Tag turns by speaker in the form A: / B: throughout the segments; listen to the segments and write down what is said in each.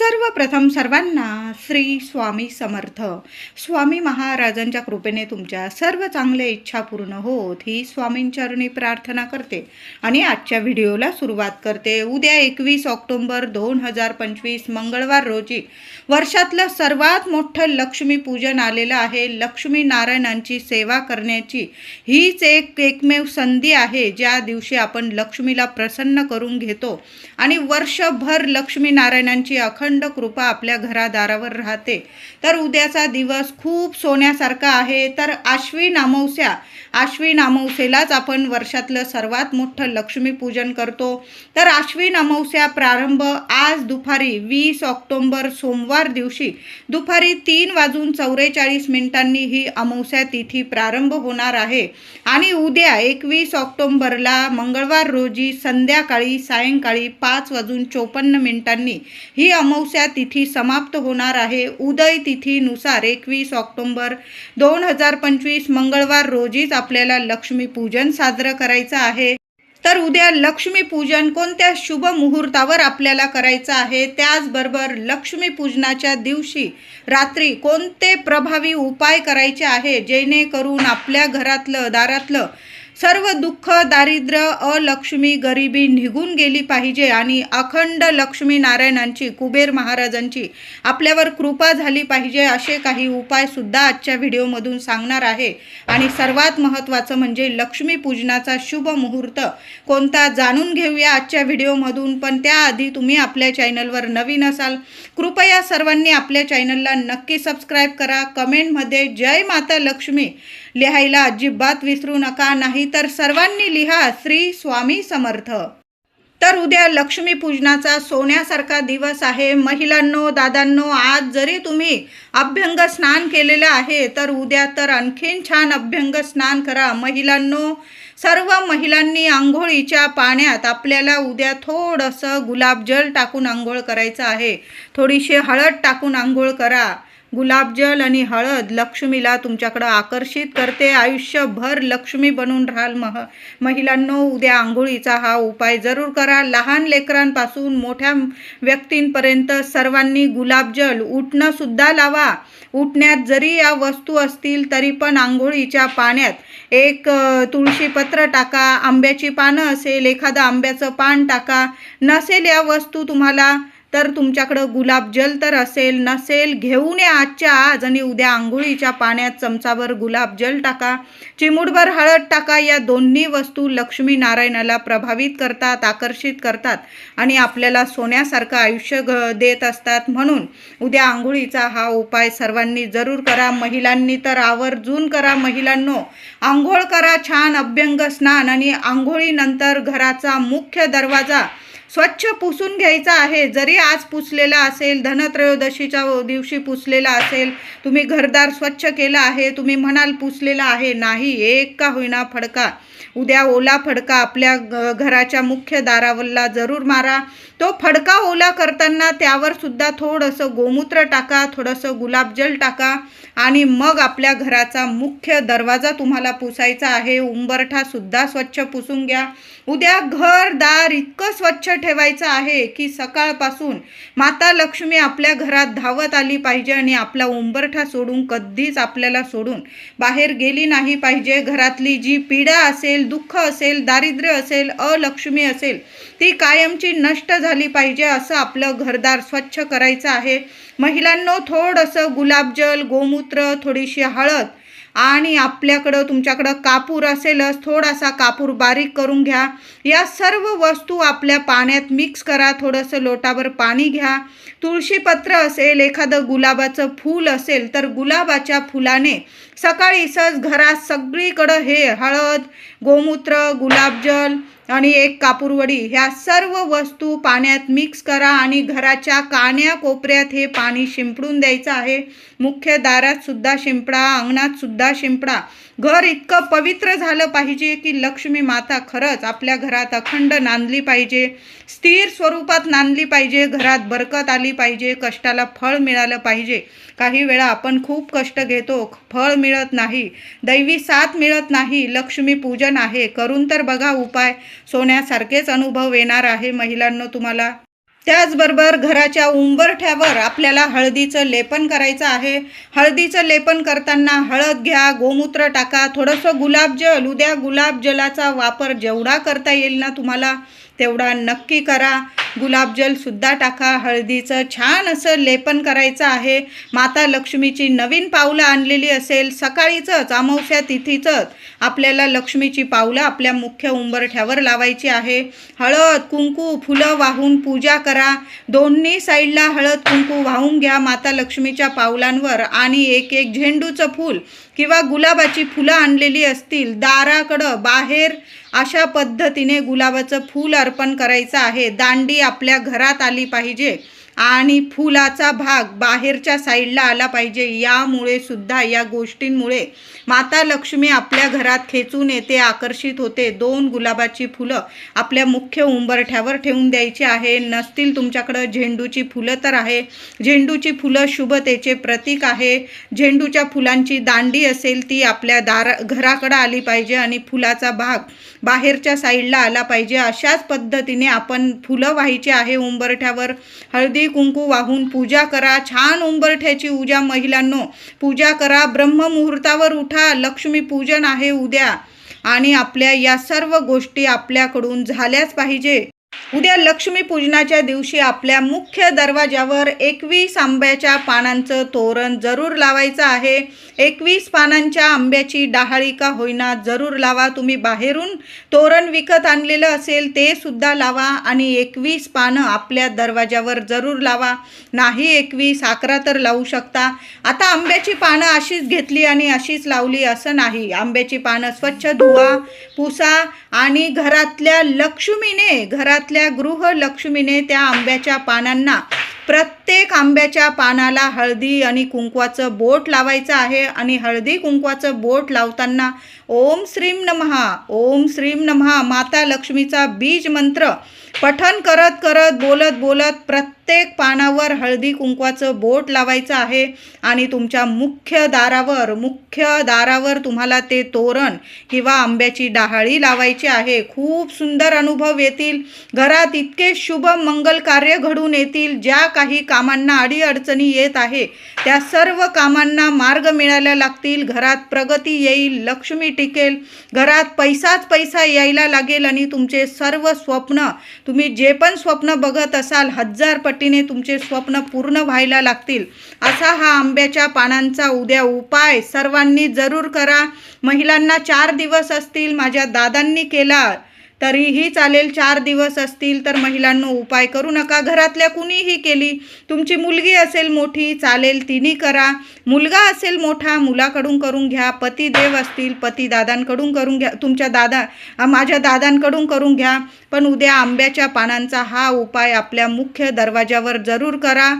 A: सर्वप्रथम सर्वांना श्री स्वामी समर्थ. स्वामी महाराजांच्या कृपेने तुमच्या सर्व चांगल्या इच्छा पूर्ण होत ही स्वामींचरणी प्रार्थना करते. आणि आजच्या व्हिडिओला सुरुवात करते. उद्या एकवीस ऑक्टोंबर दोन हजार पंचवीस मंगळवार रोजी वर्षातलं सर्वात मोठं लक्ष्मी पूजन आलेलं आहे. लक्ष्मी नारायणांची सेवा करण्याची हीच एक एकमेव संधी आहे. ज्या दिवशी आपण लक्ष्मीला प्रसन्न करून घेतो आणि वर्षभर लक्ष्मी नारायणांची अखंड कृपा आपल्या घरादारावर राहते. तर उद्याचा दिवस खूप सोन्यासारखा आहे. तर आश्विन अमावस्या आश्विन अमावस्येलाच आपण वर्षातलं सर्वात मोठं लक्ष्मीपूजन करतो. तर आश्विन अमावस्या प्रारंभ आज दुपारी वीस ऑक्टोंबर सोमवार दिवशी दुपारी तीन वाजून चौवेचाळीस मिनिटांनी ही अमावस्या तिथी प्रारंभ होणार आहे. आणि उद्या एकवीस ऑक्टोंबरला मंगळवार रोजी संध्याकाळी सायंकाळी पाच वाजून चोपन्न मिनिटांनी ही अमावस्या तिथी समाप्त होणार आहे. उदय तिथीनुसार एकवीस ऑक्टोंबर दोन हजार पंचवीस मंगळवार रोजीच आपल्याला लक्ष्मीपूजन साजरं करायचं आहे. तर उद्या लक्ष्मीपूजन कोणत्या शुभ मुहूर्तावर आपल्याला करायचं आहे? त्याचबरोबर लक्ष्मी पूजनाच्या दिवशी रात्री कोणते प्रभावी उपाय करायचे आहे? जेणेकरून आपल्या घरातलं दारातलं सर्व दुःख दारिद्र्य अलक्ष्मी गरिबी निघून गेली पाहिजे आणि अखंड लक्ष्मी नारायणांची कुबेर महाराजांची आपल्यावर कृपा झाली पाहिजे असे काही उपायसुद्धा आजच्या व्हिडिओमधून सांगणार आहे. आणि सर्वात महत्त्वाचं म्हणजे लक्ष्मी पूजनाचा शुभ मुहूर्त कोणता जाणून घेऊया आजच्या व्हिडिओमधून. पण त्याआधी तुम्ही आपल्या चॅनलवर नवीन असाल कृपया सर्वांनी आपल्या चॅनलला नक्की सबस्क्राईब करा. कमेंटमध्ये जय माता लक्ष्मी. लिहायला अजिबात विसरू नका नाही तर सर्वांनी लिहा श्री स्वामी समर्थ. तर उद्या लक्ष्मीपूजनाचा सोन्यासारखा दिवस आहे. महिलांनो दादांनो आज जरी तुम्ही अभ्यंग स्नान केलेलं आहे तर उद्या तर आणखीन छान अभ्यंग स्नान करा. महिलांनो सर्व महिलांनी आंघोळीच्या पाण्यात आपल्याला उद्या थोडंसं गुलाबजल टाकून आंघोळ करायचं आहे. थोडीशी हळद टाकून आंघोळ करा. गुलाबजल आणि हळद लक्ष्मीला तुमच्याकडं आकर्षित करते. आयुष्यभर लक्ष्मी बनून राहाल मह महिलांनो उद्या आंघोळीचा हा उपाय जरूर करा. लहान लेकरांपासून मोठ्या व्यक्तींपर्यंत सर्वांनी गुलाबजल उठणंसुद्धा लावा. उठण्यात जरी या वस्तू असतील तरी पण आंघोळीच्या पाण्यात एक तुळशीपत्र टाका आंब्याची पानं असेल एखादं आंब्याचं पान टाका. नसेल या वस्तू तुम्हाला तर तुमच्याकडं गुलाबजल तर असेल नसेल घेऊन या आजच्या आज आणि उद्या आंघोळीच्या पाण्यात चमचाभर गुलाबजल टाका. चिमूटभर हळद टाका. या दोन्ही वस्तू लक्ष्मी नारायणाला प्रभावित करतात आकर्षित करतात आणि आपल्याला सोन्यासारखं आयुष्य घ देत असतात. म्हणून उद्या आंघोळीचा हा उपाय सर्वांनी जरूर करा. महिलांनी तर आवर्जून करा महिलांनो. आंघोळ करा छान अभ्यंग स्नान आणि आंघोळीनंतर घराचा मुख्य दरवाजा स्वच्छ पुसून घ्यायचा आहे. जरी आज पुसलेला असेल धनत्रयोदशीच्या दिवशी पुसलेला असेल तुम्ही घरदार स्वच्छ केलं आहे तुम्ही म्हणाल पुसलेला आहे नाही एक का होईना फडका. उद्या ओला फडका आपल्या घराच्या मुख्य दारावरला जरूर मारा. तो फडका ओला करताना त्यावर सुद्धा थोडंसं गोमूत्र टाका थोडंसं गुलाबजल टाका आणि मग आपल्या घराचा मुख्य दरवाजा तुम्हाला पुसायचा आहे. उंबरठासुद्धा स्वच्छ पुसून घ्या. उद्या घर दार इतकं स्वच्छ ठेवायचं आहे की सकाळपासून माता लक्ष्मी आपल्या घरात धावत आली पाहिजे आणि आपला उंबरठा सोडून कधीच आपल्याला सोडून बाहेर गेली नाही पाहिजे. घरातली जी पीडा असेल दुःख असेल दारिद्र्य असेल अलक्ष्मी असेल ती कायमची नष्ट झाली पाहिजे असं आपलं घरदार स्वच्छ करायचं आहे. महिलांनो थोडंसं गुलाबजल गोमूत्र थोडीशी हळद आणि आपल्याकडं तुमच्याकडं कापूर असेलच थोडासा कापूर बारीक करून घ्या. या सर्व वस्तू आपल्या पाण्यात मिक्स करा थोडंसं लोटावर पाणी घ्या. तुळशीपत्र असेल एखादं गुलाबाचं फूल असेल तर गुलाबाच्या फुलाने सकाळी सहज घरात सगळीकडं हे हळद गोमूत्र गुलाबजल आणि एक कापूरवडी ह्या सर्व वस्तू पाण्यात मिक्स करा आणि घराच्या कान्या कोपऱ्यात हे पाणी शिंपडून द्यायचं आहे. मुख्य दारात सुद्धा शिंपडा अंगणात सुद्धा शिंपडा. घर इतकं पवित्र झालं पाहिजे की लक्ष्मी माता खरंच आपल्या घरात अखंड नांदली पाहिजे. स्थिर स्वरूपात नांदली पाहिजे घरात बरकत आली पाहिजे कष्टाला फळ मिळालं पाहिजे. काही वेळा आपण खूप कष्ट घेतो फळ मिळत नाही दैवी साथ मिळत नाही लक्ष्मी पूजन आहे. करून तर बघा उपाय. सोन्यासारखेच अनुभव येणार आहे महिलांनो तुम्हाला. त्याचबरोबर घराच्या उंबरठ्यावर आपल्याला हळदीचं लेपन करायचं आहे. हळदीचं लेपन करताना हळद घ्या गोमूत्र टाका थोडंसं गुलाबजल उद्या गुलाबजलाचा वापर जेवढा करता येईल ना तुम्हाला? तेवढा नक्की करा. गुलाबजलसुद्धा टाका. हळदीचं छान असं लेपन करायचं आहे. माता लक्ष्मीची नवीन पावलं आणलेली असेल. सकाळीचंच अमावस्या तिथीचंच आपल्याला लक्ष्मीची पावलं आपल्या मुख्य उंबरठ्यावर लावायची आहे. हळद कुंकू फुलं वाहून पूजा करा. दोन्ही साईडला हळद कुंकू वाहून घ्या. माता लक्ष्मीच्या पावलांवर आणि एक एक झेंडूचं फूल किंवा गुलाबाची फुलं आणलेली असतील दाराकडं बाहेर अशा पद्धतीने गुलाबाचं फूल अर्पण करायचं आहे. दांडी आपल्या घरात आली पाहिजे. आणि फुलाचा भाग बाहेरच्या साईडला आला पाहिजे. यामुळे सुद्धा या गोष्टींमुळे माता लक्ष्मी आपल्या घरात खेचून येते आकर्षित होते. दोन गुलाबाची फुलं आपल्या मुख्य उंबरठ्यावर ठेवून द्यायची आहे. नसतील तुमच्याकडं झेंडूची फुलं तर आहे. झेंडूची फुलं शुभतेचे प्रतीक आहे. झेंडूच्या फुलांची दांडी असेल ती आपल्या दारा घराकडं आली पाहिजे आणि फुलाचा भाग बाहेरच्या साईडला आला पाहिजे. अशाच पद्धतीने आपण फुलं व्हायची आहे उंबरठ्यावर. हळदी कुंकू वाहून पूजा करा. छान उंबरठ्याची उजा महिलांनो. पूजा करा. ब्रह्ममुहूर्तावर उठा. लक्ष्मीपूजन आहे उद्या. आणि आपल्या या सर्व गोष्टी आपल्याकडून झाल्याच पाहिजे. उद्या लक्ष्मीपूजनाच्या दिवशी आपल्या मुख्य दरवाजावर एकवीस आंब्याच्या पानांचं तोरण जरूर लावायचं आहे. एकवीस पानांच्या आंब्याची डहाळी का होईना जरूर लावा तुम्ही बाहेरून. तोरण विकत आणलेलं असेल ते सुद्धा लावा आणि एकवीस पानं आपल्या दरवाजावर जरूर लावा. नाही एकवीस अकरा तर लावू शकता. आता आंब्याची पानं अशीच घेतली आणि अशीच लावली असं नाही. आंब्याची पानं स्वच्छ धुवा पुसा आणि घरातल्या लक्ष्मीने घरातल्या गृहलक्ष्मीने त्या आंब्याच्या पानांना प्रत्येक आंब्याच्या पानाला हळदी आणि कुंकवाचं बोट लावायचं आहे आणि हळदी कुंकवाचं बोट लावताना ओम श्रीम नमहा ओम श्रीम नमहा माता लक्ष्मीचा बीज मंत्र पठन करत करत बोलत बोलत प्रत्येक प्रत्येक पानावर हळदी कुंकवाचं बोट लावायचं आहे आणि तुमच्या मुख्य दारावर मुख्य दारावर तुम्हाला ते तोरण किंवा आंब्याची डहाळी लावायची आहे. खूप सुंदर अनुभव येतील. घरात इतके शुभ मंगल कार्य घडून येतील. ज्या काही कामांना अडीअडचणी येत आहे त्या सर्व कामांना मार्ग मिळायला लागतील. घरात प्रगती येईल लक्ष्मी टिकेल. घरात पैसाच पैसा यायला लागेल आणि तुमचे सर्व स्वप्न तुम्ही जे पण स्वप्न बघत असाल हजार पटीने तुमचे स्वप्न पूर्ण व्हायला लागतील. असा हा आंब्याच्या पानांचा उद्या उपाय सर्वांनी जरूर करा. महिलांना चार दिवस असतील माझ्या दादांनी केला. तरीही चालेल चार दिवस असतील तर महिलांनो उपाय करू नका. घरातल्या कुणीही केली तुमची मुलगी असेल मोठी चालेल तिने करा. मुलगा असेल मोठा मुलाकडून करून घ्या. पतिदेव असतील पती दादांकडून करून घ्या. तुमच्या दादा माझ्या दादांकडून करून घ्या. पण उद्या आंब्याच्या पानांचा हा उपाय आपल्या मुख्य दरवाजावर जरूर करा.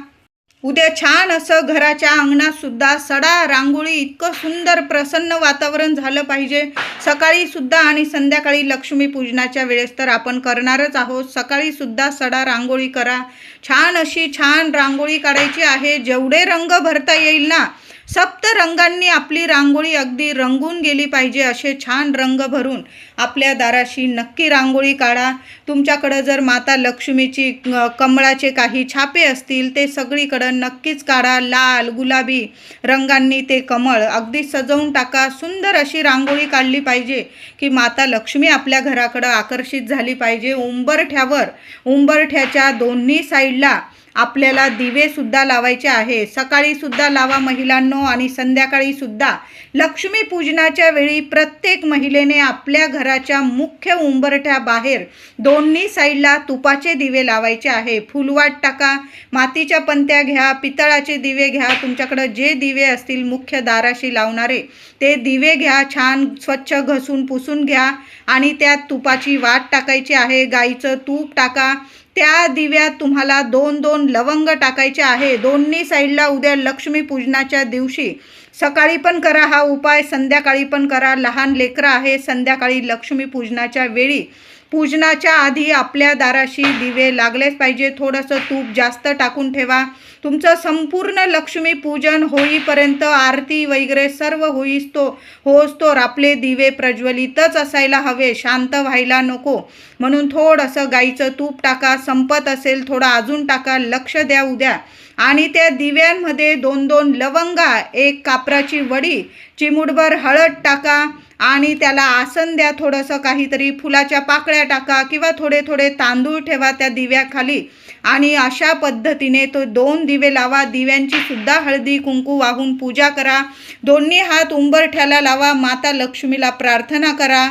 A: उद्या छान असं घराच्या अंगणात सुद्धा सडा रांगोळी इतकं सुंदर प्रसन्न वातावरण झालं पाहिजे. सकाळी सुद्धा आणि संध्याकाळी लक्ष्मी पूजनाच्या वेळेस तर आपण करणारच आहोत. सकाळी सुद्धा सडा रांगोळी करा. छान अशी छान रांगोळी काढायची आहे. जेवढे रंग भरता येईल ना सप्त रंगांनी आपली रांगोळी अगदी रंगून गेली पाहिजे असे छान रंग भरून आपल्या दाराशी नक्की रांगोळी काढा. तुमच्याकडं जर माता लक्ष्मीची कमळाचे काही छापे असतील ते सगळीकडं नक्कीच काढा. लाल गुलाबी रंगांनी ते कमळ अगदी सजवून टाका. सुंदर अशी रांगोळी काढली पाहिजे की माता लक्ष्मी आपल्या घराकडं आकर्षित झाली पाहिजे. उंबरठ्यावर उंबरठ्याच्या दोन्ही साईडला आपल्याला दिवेसुद्धा लावायचे आहे. सकाळीसुद्धा लावा महिलांनो आणि संध्याकाळीसुद्धा लक्ष्मीपूजनाच्या वेळी प्रत्येक महिलेने आपल्या घराच्या मुख्य उंबरठ्या बाहेर दोन्ही साईडला तुपाचे दिवे लावायचे आहे. फुलवाट टाका मातीच्या पंत्या घ्या पितळाचे दिवे घ्या. तुमच्याकडं जे दिवे असतील मुख्य दाराशी लावणारे ते दिवे घ्या. छान स्वच्छ घसून पुसून घ्या आणि त्यात तुपाची वाट टाकायची आहे. गाईचं तूप टाका त्या दिव्यात तुम्हाला दोन दोन लवंग टाकायचे आहे. दोन्ही साईडला उद्या लक्ष्मीपूजनाच्या दिवशी सकाळी पण करा हा उपाय संध्याकाळी पण करा. लहान लेकरं आहे संध्याकाळी लक्ष्मीपूजनाच्या वेळी. पूजनाच्या आधी आपल्या दाराशी दिवे लागलेच पाहिजे. थोडंसं तूप जास्त टाकून ठेवा. तुमचं संपूर्ण लक्ष्मी पूजन होईपर्यंत आरती वगैरे सर्व होईस्तो होस्तोर आपले दिवे प्रज्वलितच असायला हवे. शांत व्हायला नको. म्हणून थोडंसं गाईचं तूप टाका. संपत असेल थोडं अजून टाका. लक्ष द्या उद्या. आणि त्या दिव्यांमध्ये दोन दोन लवंगा एक कापराची वडी चिमुडभर हळद टाका. आणि त्याला आसन द्या थोडंसं काहीतरी फुलाच्या पाकळ्या टाका किंवा थोडे थोडे तांदूळ ठेवा त्या दिव्याखाली. आणि अशा पद्धतीने तो दोन दिवे लावा. दिव्यांची सुद्धा हळदी कुंकू वाहून पूजा करा. दोन्ही हात उंबरठ्याला लावा. माता लक्ष्मीला प्रार्थना करा.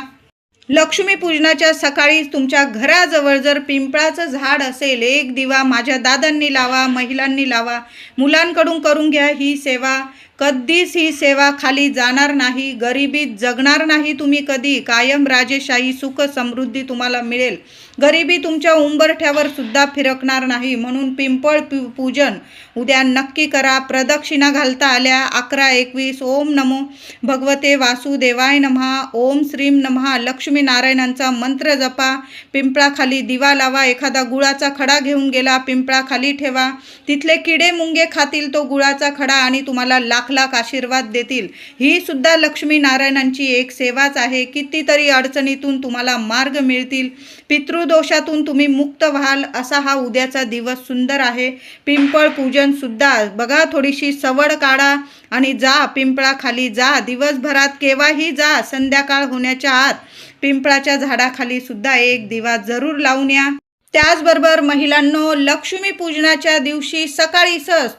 A: लक्ष्मी पूजनाच्या सकाळी तुमच्या घराजवळ जर पिंपळाचं झाड असेल एक दिवा माझ्या दादांनी लावा महिलांनी लावा मुलांकडून करून घ्या ही सेवा. कधीच ही सेवा खाली जाणार नाही गरिबीत जगणार नाही तुम्ही कधी. कायम राजेशाही सुख समृद्धी तुम्हाला मिळेल. गरिबी तुमच्या उंबरठ्यावर सुद्धा फिरकणार नाही म्हणून पिंपळ पू पूजन उद्या नक्की करा. प्रदक्षिणा घालता आल्या अकरा एकवीस. ओम नमो भगवते वासुदेवाय नमहा. ओम श्रीम नमहा. लक्ष्मी नारायणांचा मंत्र जपा. पिंपळाखाली दिवा लावा. एखादा गुळाचा खडा घेऊन गेला. पिंपळाखाली ठेवा. तिथले किडे मुंगे खातील. तो गुळाचा खडा आणि तुम्हाला लाख लाख आशीर्वाद देतील. ही सुद्धा लक्ष्मी नारायणांची एक सेवाच आहे. कितीतरी अडचणीतून तुम्हाला मार्ग मिळतील. पितृ पितृदोषातून तुम्ही मुक्त व्हाल असा हा उद्याचा दिवस सुंदर आहे. पिंपळ पूजन सुद्धा. बघा थोडीशी सवड काढा आणि जा पिंपळाखाली जा. दिवसभरात केव्हाही जा संध्याकाळ होण्याच्या आत पिंपळाच्या झाडाखाली सुद्धा एक दिवा जरूर लावून या. त्याचबरोबर महिलांनो लक्ष्मी पूजनाच्या दिवशी सकाळी सहज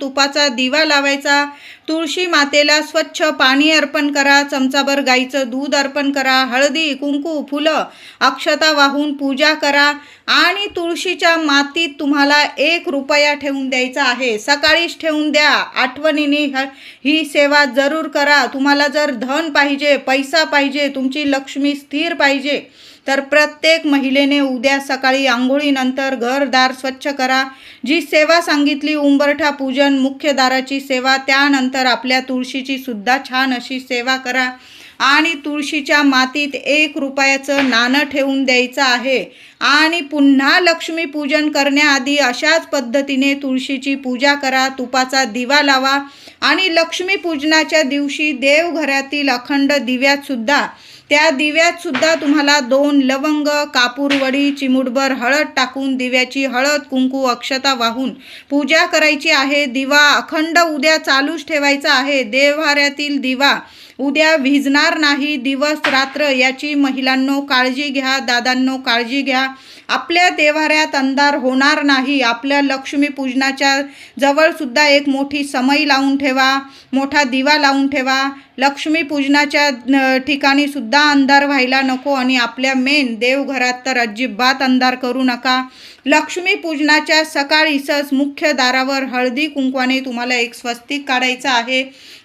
A: तुपाचा दिवा लावायचा. तुळशी मातेला स्वच्छ पाणी अर्पण करा चमचाभर गाईचं दूध अर्पण करा हळदी कुंकू फुलं अक्षता वाहून पूजा करा आणि तुळशीच्या मातीत तुम्हाला एक रुपया ठेवून द्यायचा आहे. सकाळीच ठेवून द्या. आठवणीने ह- ही सेवा जरूर करा. तुम्हाला जर धन पाहिजे पैसा पाहिजे तुमची लक्ष्मी स्थिर पाहिजे तर प्रत्येक महिलेने उद्या सकाळी आंघोळीनंतर घरदार स्वच्छ करा. जी सेवा सांगितली उंबरठा पूजन मुख्य दाराची सेवा त्यानंतर आपल्या तुळशीची सुद्धा छान अशी सेवा करा. आणि तुळशीच्या मातीत एक रुपयाचं नाणं ठेवून द्यायचं आहे. आणि पुन्हा लक्ष्मी पूजन करण्याआधी अशाच पद्धतीने तुळशीची पूजा करा. तुपाचा दिवा लावा. आणि लक्ष्मी पूजनाच्या दिवशी देवघरातील अखंड दिव्यातसुद्धा त्या दिव्यात सुद्धा तुम्हाला दोन लवंग कापूरवडी चिमुटभर हळद टाकून दिव्याची हळद कुंकू अक्षता वाहून पूजा करायची आहे. दिवा अखंड उद्या चालूच ठेवायचा आहे. देवहाऱ्यातील दिवा उद्या भिजणार नाही. दिवस रात्र याची महिलांनो काळजी घ्या दादांनो काळजी घ्या. आपल्या देवाऱ्यात अंधार होणार नाही. आपल्या लक्ष्मी पूजनाच्या एक मोठी समई लावून ठेवा मोठा दिवा लावून ठेवा. लक्ष्मीपूजनाच्या न, ठिकाणी सुद्धा अंधार व्हायला नको आणि आपल्या मेन देवघरात तर अजिबात अंधार करू नका. लक्ष्मीपूजनाच्या सकाळीसच मुख्य दारावर हळदी कुंकवाने तुम्हाला एक स्वस्तिक काढायचं आहे.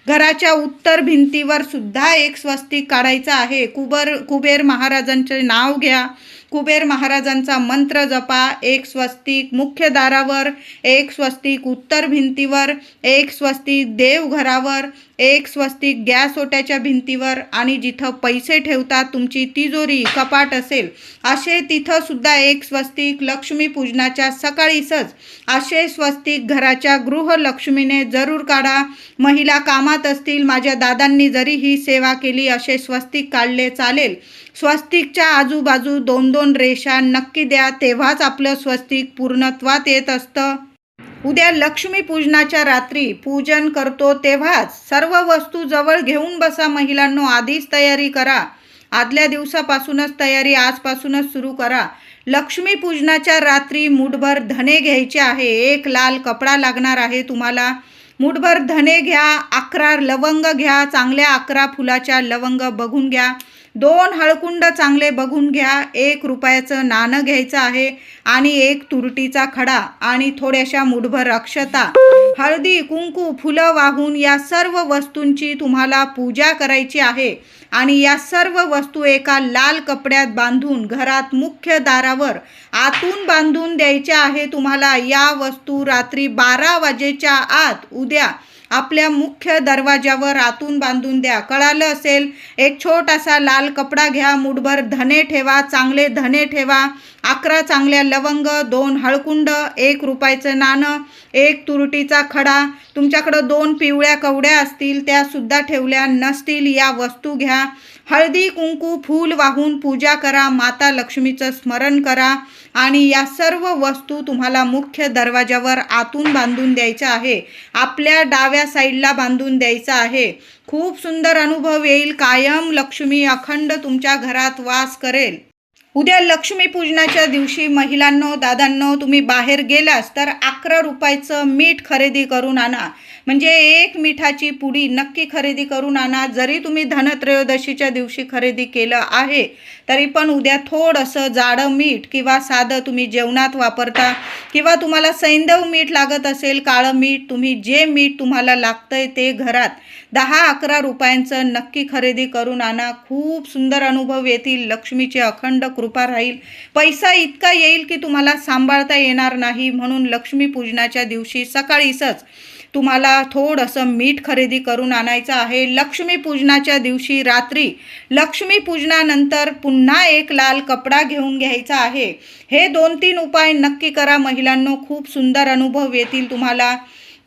A: घराच्या उत्तर भिंतीवर सुद्धा एक स्वस्तिक काढायचं आहे. कुबर कुबेर महाराजांचे नाव घ्या. कुबेर महाराजांचा मंत्र जपा. एक स्वस्तिक मुख्य दारावर एक स्वस्तिक उत्तर भिंतीवर एक स्वस्तिक देवघरावर एक स्वस्तिक गॅस ओट्याच्या भिंतीवर आणि जिथं पैसे ठेवतात तुमची तिजोरी कपाट असेल. असे तिथंसुद्धा एक स्वस्तिक लक्ष्मीपूजनाच्या सकाळीसच असे स्वस्तिक घराच्या गृहलक्ष्मीने जरूर काढा. महिला कामात असतील माझ्या दादांनी जरी ही सेवा केली असे स्वस्तिक काढले चालेल. स्वस्तिकच्या आजूबाजू दोन दोन रेषा नक्की द्या तेव्हाच आपलं स्वस्तिक पूर्णत्वात येत असतं. उद्या लक्ष्मीपूजनाच्या रात्री पूजन करतो तेव्हाच सर्व वस्तू जवळ घेऊन बसा महिलांनो आधीच तयारी करा. आदल्या दिवसापासूनच तयारी आजपासूनच सुरू करा. लक्ष्मीपूजनाच्या रात्री मुठभर धने घ्यायचे आहे. एक लाल कपडा लागणार आहे तुम्हाला. मुठभर धने घ्या अकरा लवंग घ्या चांगल्या अकरा फुलाच्या लवंग बघून घ्या. दोन हळकुंड चांगले बघून घ्या. एक रुपयाचं नाणं घ्यायचं आहे आणि एक तुरटीचा खडा आणि थोड्याशा मुठभर अक्षता. हळदी कुंकू फुलं वाहून या सर्व वस्तूंची तुम्हाला पूजा करायची आहे आणि या सर्व वस्तू एका लाल कपड्यात बांधून घरात मुख्य दारावर आतून बांधून द्यायच्या आहे. तुम्हाला या वस्तू रात्री बारा वाजेच्या आत उद्या आपल्या मुख्य दरवाजावर आतून बांधून द्या. कळालं असेल एक छोटासा लाल कपडा घ्या मुठभर धने ठेवा चांगले धने ठेवा अकरा चांगल्या लवंग दोन हळकुंड एक रुपयाचं नाणं एक तुरटीचा खडा. तुमच्याकडं दोन पिवळ्या कवड्या असतील त्यासुद्धा ठेवल्या नसतील या वस्तू घ्या. हळदी कुंकू फूल वाहून पूजा करा माता लक्ष्मीचं स्मरण करा आणि या सर्व वस्तू तुम्हाला मुख्य दरवाजावर आतून बांधून द्यायच्या आहे. आपल्या डाव्या साईडला बांधून द्यायचा आहे. खूप सुंदर अनुभव येईल. कायम लक्ष्मी अखंड तुमच्या घरात वास करेल. उद्या लक्ष्मीपूजनाच्या दिवशी महिलांनो दादांनो तुम्ही बाहेर गेलास तर अकरा रुपयाचं मीठ खरेदी करून आणा. म्हणजे एक मिठाची पुडी नक्की खरेदी करून आणा. जरी तुम्ही धनत्रयोदशीच्या दिवशी खरेदी केलं आहे तरी पण उद्या थोडंसं जाडं मीठ किंवा साधं तुम्ही जेवणात वापरता किंवा तुम्हाला सैंदव मीठ लागत असेल काळं मीठ तुम्ही जे मीठ तुम्हाला लागतंय ते घरात. दहा अकरा रुपयांचं नक्की खरेदी करून आणा. खूप सुंदर अनुभव येतील. लक्ष्मीची अखंड कृपा राहील. पैसा इतका येईल की तुम्हाला सांभाळता येणार नाही. म्हणून लक्ष्मीपूजनाच्या दिवशी सकाळीसच तुम्हाला थोडंसं मीठ खरेदी करून आणायचं आहे. लक्ष्मीपूजनाच्या दिवशी रात्री लक्ष्मीपूजनानंतर पुन्हा एक लाल कपडा घेऊन घ्यायचा आहे. हे दोन तीन उपाय नक्की करा. महिलांनो खूप सुंदर अनुभव येतील तुम्हाला.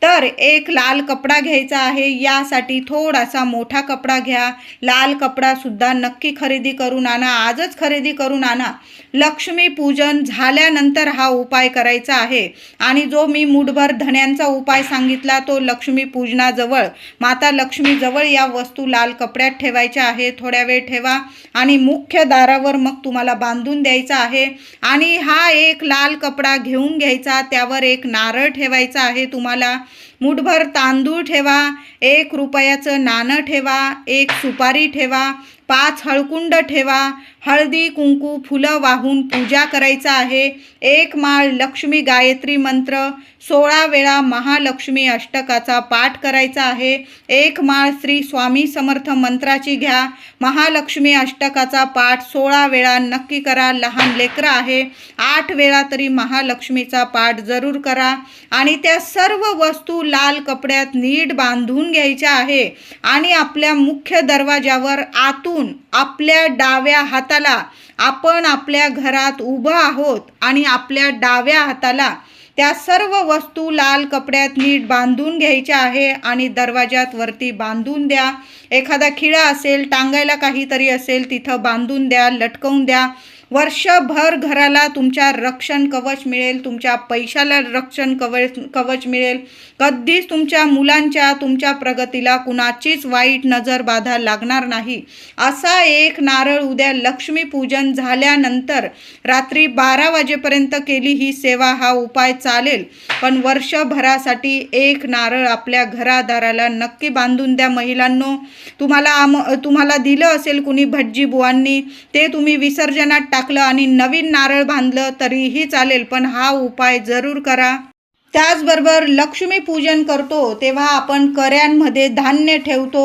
A: तर एक लाल कपडा घ्यायचा आहे. यासाठी थोडासा मोठा कपडा घ्या. लाल कपडासुद्धा नक्की खरेदी करून आणा. आजच खरेदी करून आणा. लक्ष्मी पूजन झाल्यानंतर हा उपाय करायचा आहे. आणि जो मी मुठभर धण्यांचा उपाय सांगितला तो लक्ष्मी पूजनाजवळ. माता लक्ष्मीजवळ या वस्तू लाल कपड्यात ठेवायच्या आहे थोड्या वेळ ठेवा. आणि मुख्य दारावर मग तुम्हाला बांधून द्यायचा आहे. आणि हा एक लाल कपडा घेऊन घ्यायचा. त्यावर एक नारळ ठेवायचा आहे तुम्हाला. मुठभर तांदूळ ठेवा एक रुपयाचं नाणं ठेवा एक सुपारी ठेवा पाच हळकुंड ठेवा. हळदी कुंकू फुलं वाहून पूजा करायचा आहे. एक माळ लक्ष्मी गायत्री मंत्र. सोळा वेळा महालक्ष्मी अष्टकाचा पाठ करायचा आहे. एक माळ श्री स्वामी समर्थ मंत्राची घ्या. महालक्ष्मी अष्टकाचा पाठ सोळा वेळा नक्की करा. लहान लेकरं आहे. आठ वेळा तरी महालक्ष्मीचा पाठ जरूर करा. आणि त्या सर्व वस्तू लाल कपड्यात नीट बांधून घ्यायच्या आहे. आणि आपल्या मुख्य दरवाजावर असून आपल्या डाव्या हाताला आपण आपल्या घरात उभं आहोत आणि आपल्या डाव्या हाताला त्या सर्व वस्तू लाल कपड्यात नीट बांधून घ्यायच्या आहे आणि दरवाजात वरती बांधून द्या. एखादा खिळा असेल टांगायला काहीतरी असेल तिथं बांधून द्या लटकवून द्या. वर्षभर घराला तुमच्या रक्षण कवच मिळेल तुमच्या पैशाला रक्षण कवच कवच मिळेल. कधीच तुमच्या मुलांच्या तुमच्या प्रगतीला कुणाचीच वाईट नजर बाधा लागणार नाही. असा एक नारळ उद्या लक्ष्मीपूजन झाल्यानंतर रात्री बारा वाजेपर्यंत केली ही सेवा हा उपाय चालेल. पण वर्षभरासाठी एक नारळ आपल्या घरादाराला नक्की बांधून द्या महिलांनो. तुम्हाला आम तुम्हाला दिलं असेल कुणी भटजी बुवांनी ते तुम्ही विसर्जनात टाकलं आणि नवीन नारळ बांधलं तरीही चालेल पण हा उपाय जरूर करा. त्याचबरोबर लक्ष्मीपूजन करतो तेव्हा आपण कऱ्यांमध्ये धान्य ठेवतो.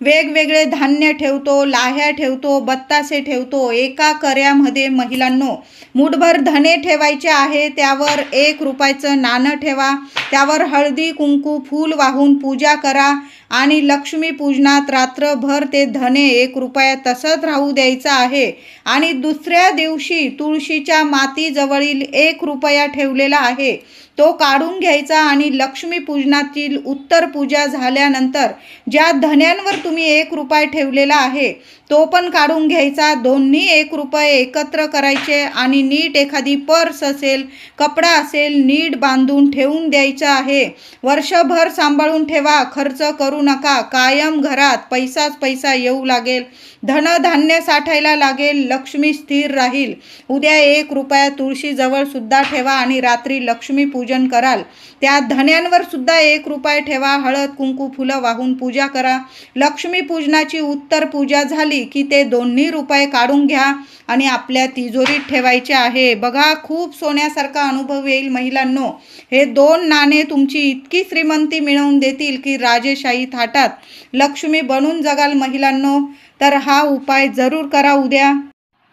A: वेगवेगळे धान्य ठेवतो लाह्या ठेवतो बत्तासे ठेवतो. एका कऱ्यामध्ये महिलांनो मुठभर धने ठेवायचे आहे त्यावर एक रुपयाचं नाणं ठेवा. त्यावर हळदी कुंकू फूल वाहून पूजा करा. आणि लक्ष्मी पूजनात रात्रभर ते धने एक रुपया तसंच राहू द्यायचं आहे. आणि दुसऱ्या दिवशी तुळशीच्या मातीजवळील एक रुपया ठेवलेला आहे. तो काढून घ्यायचा आणि लक्ष्मी पूजनातील उत्तर पूजा झाल्यानंतर ज्या धन्यांवर तुम्ही एक रुपये ठेवलेला आहे तो पण काढून घ्यायचा. दोन्ही एक रुपये एकत्र करायचे आणि नीट एखादी पर्स असेल कपडा असेल नीट बांधून ठेवून द्यायचा आहे. वर्षभर सांभाळून ठेवा खर्च करून करू नका. कायम घरात पैसाच पैसा येऊ लागेल. धनधान्य साठायला लागेल. लक्ष्मी स्थिर राहील. उद्या एक रुपया तुळशीजवळ सुद्धा ठेवा आणि रात्री लक्ष्मी पूजन कराल. त्या धन्यांवर सुद्धा एक रुपये ठेवा. हळद कुंकू फुलं वाहून पूजा करा. लक्ष्मी पूजनाची उत्तर पूजा झाली की ते दोन्ही रुपये काढून घ्या आणि आपल्या तिजोरीत ठेवायचे आहे. बघा खूप सोन्यासारखा अनुभव येईल महिलांनो. हे दोन नाणे तुमची इतकी श्रीमंती मिळवून देतील की राजेशाही थाटात. लक्ष्मी बनून जगाल महिलांनो तर हा उपाय जरूर करा उद्या.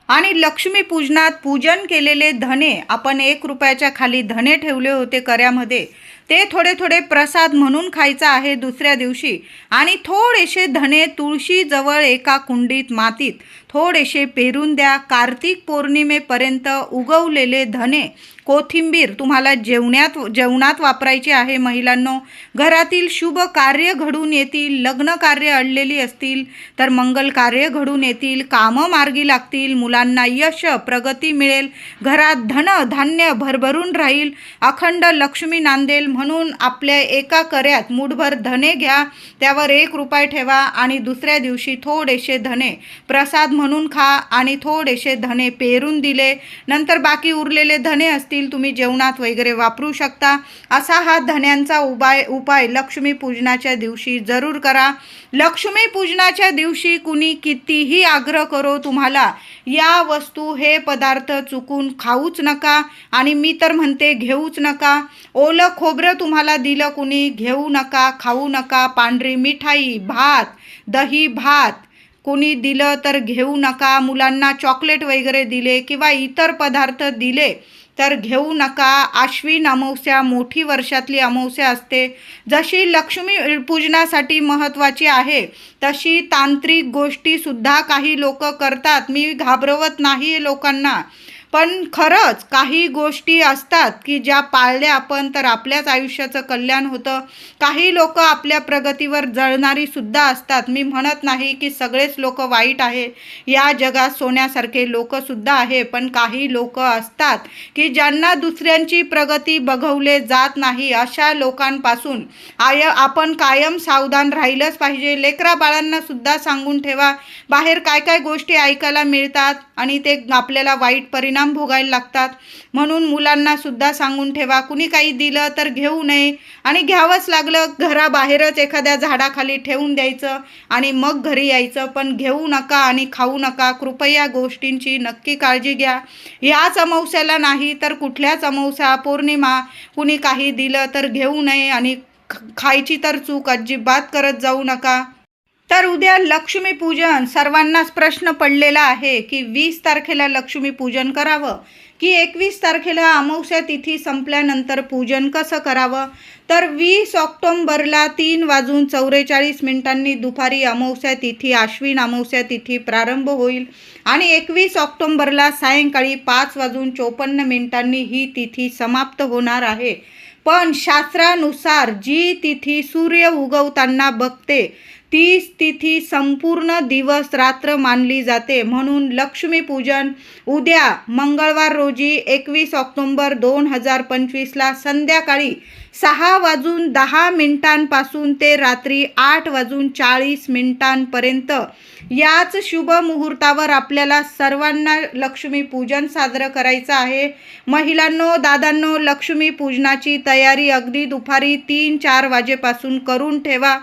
A: आणि लक्ष्मी पूजनात पूजन केलेले धने आपण एक रुपयाच्या खाली धने ठेवले होते कऱ्यामध्ये ते थोडे थोडे प्रसाद म्हणून खायचा आहे दुसऱ्या दिवशी. आणि थोडेसे धने तुळशीजवळ एका कुंडीत मातीत. थोडेसे पेरून द्या. कार्तिक पौर्णिमेपर्यंत उगवलेले धने कोथिंबीर तुम्हाला जेवण्यात जेवणात वापरायची आहे महिलांनो. घरातील शुभ कार्य घडून येतील लग्न कार्य अडलेली असतील तर मंगल कार्य घडून येतील कामं मार्गी लागतील मुलांना यश प्रगती मिळेल घरात धन धान्य भरभरून राहील. अखंड लक्ष्मी नांदेल म्हणून आपल्या एका कर्यात मुठभर धने घ्या. त्यावर एक रुपये ठेवा आणि दुसऱ्या दिवशी थोडेसे धने प्रसाद म्हणून खा आणि थोडेसे धने पेरून दिले. नंतर बाकी उरलेले धने असतील तुम्ही जेवणात वगैरे वापरू शकता. असा हा धण्यांचा उपाय उपाय लक्ष्मीपूजनाच्या दिवशी जरूर करा. लक्ष्मीपूजनाच्या दिवशी कुणी कितीही आग्रह करो तुम्हाला या वस्तू हे पदार्थ चुकून खाऊच नका आणि मी तर म्हणते घेऊच नका. ओलं खोबरं तुम्हाला दिलं कुणी घेऊ नका खाऊ नका. पांढरी मिठाई भात दही भात कोणी दिलं तर घेऊ नका मुलांना चॉकलेट वगैरे दिले किंवा इतर पदार्थ दिले तर घेऊ नका. आश्विन अमावस्या मोठी वर्षातली अमावस्या असते. जशी लक्ष्मी पूजनासाठी महत्त्वाची आहे तशी तांत्रिक गोष्टीसुद्धा काही लोक करतात. मी घाबरवत नाही लोकांना. पण खरंच काही गोष्टी असतात की ज्या पाळल्या आपण तर आपल्याच आयुष्याचं कल्याण होतं. काही लोक आपल्या प्रगतीवर जळणारी सुद्धा असतात. मी म्हणत नाही की सगळेच लोक वाईट आहे. या जगात सोन्यासारखे लोकसुद्धा आहे. पण काही लोक असतात की ज्यांना दुसऱ्यांची प्रगती बघवले जात नाही. अशा लोकांपासून आय आपण कायम सावधान राहिलंच पाहिजे. लेकरा बाळांना सुद्धा सांगून ठेवा. बाहेर काय काय गोष्टी ऐकायला मिळतात आणि ते आपल्याला वाईट परिणाम परिणाम भोगायला लागतात. म्हणून मुलांना सुद्धा सांगून ठेवा कुणी काही दिलं तर घेऊ नये. आणि घ्यावंच लागलं घराबाहेरच एखाद्या झाडाखाली ठेवून द्यायचं आणि मग घरी यायचं. पण घेऊ नका आणि खाऊ नका कृपया गोष्टींची नक्की काळजी घ्या. याच अमावस्याला नाही तर कुठल्याच अमावस्या पौर्णिमा कुणी काही दिलं तर घेऊ नये आणि ख- खायची तर चूक अजिबात करत जाऊ नका. तर उद्या लक्ष्मीपूजन सर्वांनाच प्रश्न पडलेला आहे की वीस तारखेला लक्ष्मीपूजन करावं? की एकवीस तारखेला अमावस्या तिथी संपल्यानंतर पूजन कसं करावं? तर वीस ऑक्टोंबरला तीन वाजून चौवेचाळीस मिनिटांनी दुपारी अमावस्या तिथी आश्विन अमावस्या तिथी प्रारंभ होईल. आणि एकवीस ऑक्टोंबरला सायंकाळी पाच वाजून चोपन्न मिनिटांनी ही तिथी समाप्त होणार आहे. पण शास्त्रानुसार जी तिथी सूर्य उगवताना बघते ती तिथी संपूर्ण दिवस रात्र मानली जाते. म्हणून लक्ष्मीपूजन उद्या मंगळवार रोजी एकवीस ऑक्टोंबर दोन हजार पंचवीसला संध्याकाळी सहा वाजून दहा मिनिटांपासून ते रात्री आठ वाजून चाळीस मिनिटांपर्यंत. याच शुभ मुहूर्तावर आपल्याला सर्वांना लक्ष्मी पूजन साजरं करायचं आहे. महिलांनो दादांनो लक्ष्मी पूजनाची तयारी अगदी दुपारी तीन चार वाजेपासून करून ठेवा.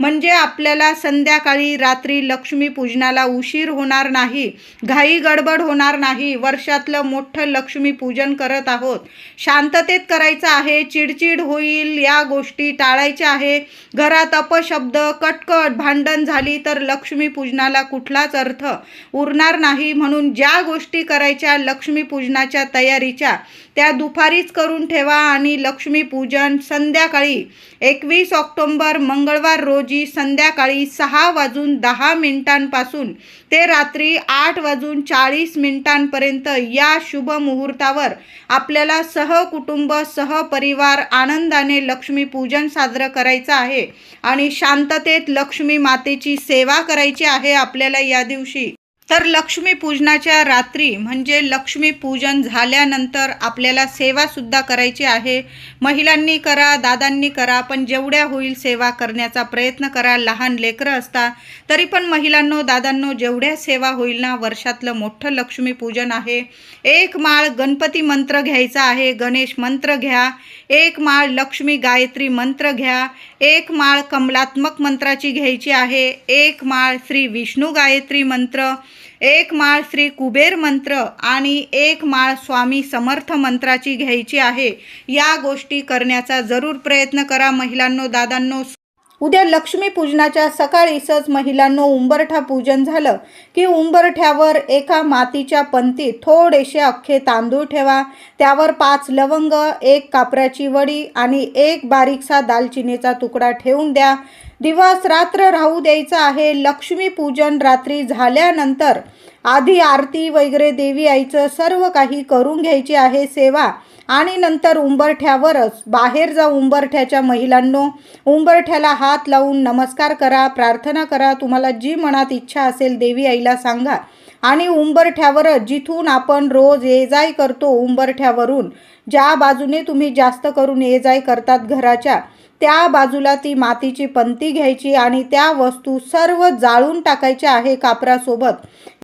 A: म्हणजे आपल्याला संध्याकाळी रात्री लक्ष्मी पूजनाला उशीर होणार नाही घाई गडबड होणार नाही. वर्षातलं मोठं लक्ष्मी पूजन करत आहोत. शांततेत करायचं आहे चिडचिड हो होईल या गोष्टी टाळायच्या आहे. घरात अपशब्द कटकट भांडण झाली तर लक्ष्मीपूजनाला कुठलाच अर्थ उरणार नाही म्हणून ज्या गोष्टी करायच्या लक्ष्मीपूजनाच्या तयारीच्या त्या दुपारीच करून ठेवा आणि लक्ष्मीपूजन संध्याकाळी एकवीस ऑक्टोंबर मंगळवार रोजी संध्याकाळी सहा वाजून दहा मिनिटांपासून ते रात्री आठ वाजून चाळीस मिनिटांपर्यंत या शुभ मुहूर्तावर आपल्याला सहकुटुंब सहपरिवार आनंदाने लक्ष्मीपूजन साजरं करायचं आहे आणि शांततेत लक्ष्मी मातेची सेवा करायची आहे आपल्याला या दिवशी. तर लक्ष्मीपूजनाच्या रात्री म्हणजे लक्ष्मीपूजन झाल्यानंतर आपल्याला सेवासुद्धा करायची आहे. महिलांनी करा दादांनी करा पण जेवढ्या होईल सेवा करण्याचा प्रयत्न करा. लहान लेकरं असता तरी पण महिलांनो दादांनो जेवढ्या सेवा होईल ना वर्षातलं मोठं लक्ष्मीपूजन आहे. एक माळ गणपती मंत्र घ्यायचा आहे. गणेश मंत्र घ्या. एक माळ लक्ष्मी गायत्री मंत्र घ्या. एक माळ कमलात्मक मंत्राची घ्यायची आहे. एक माळ श्री विष्णू गायत्री मंत्र. एक माळ श्री कुबेर मंत्र आणि एक माळ स्वामी समर्थ मंत्राची घ्यायची आहे. या गोष्टी करण्याचा जरूर प्रयत्न करा महिलांनो दादांनो. उद्या लक्ष्मीपूजनाच्या सकाळीसच महिलांनो उंबरठा पूजन झालं की उंबरठ्यावर एका मातीच्या पंतीत थोडेसे अख्खे तांदूळ ठेवा. त्यावर पाच लवंग एक कापराची वडी आणि एक बारीकसा दालचिनीचा तुकडा ठेवून द्या. दिवस रात्र राहू द्यायचं आहे. लक्ष्मी पूजन रात्री झाल्यानंतर आधी आरती वगैरे देवी आईचं सर्व काही करून घ्यायची आहे सेवा. आणि नंतर उंबरठ्यावरच बाहेर जा उंबरठ्याच्या महिलांनो उंबरठ्याला हात लावून नमस्कार करा प्रार्थना करा. तुम्हाला जी मनात इच्छा असेल देवी आईला सांगा. आणि उंबरठ्यावरच जिथून आपण रोज ये जाय करतो उंबरठ्यावरून ज्या बाजूने तुम्ही जास्त करून ये जाय करतात घराच्या त्या बाजूला ती मातीची पंती घ्यायची आणि त्या वस्तू सर्व जाळून टाकायच्या आहे कापरासोबत.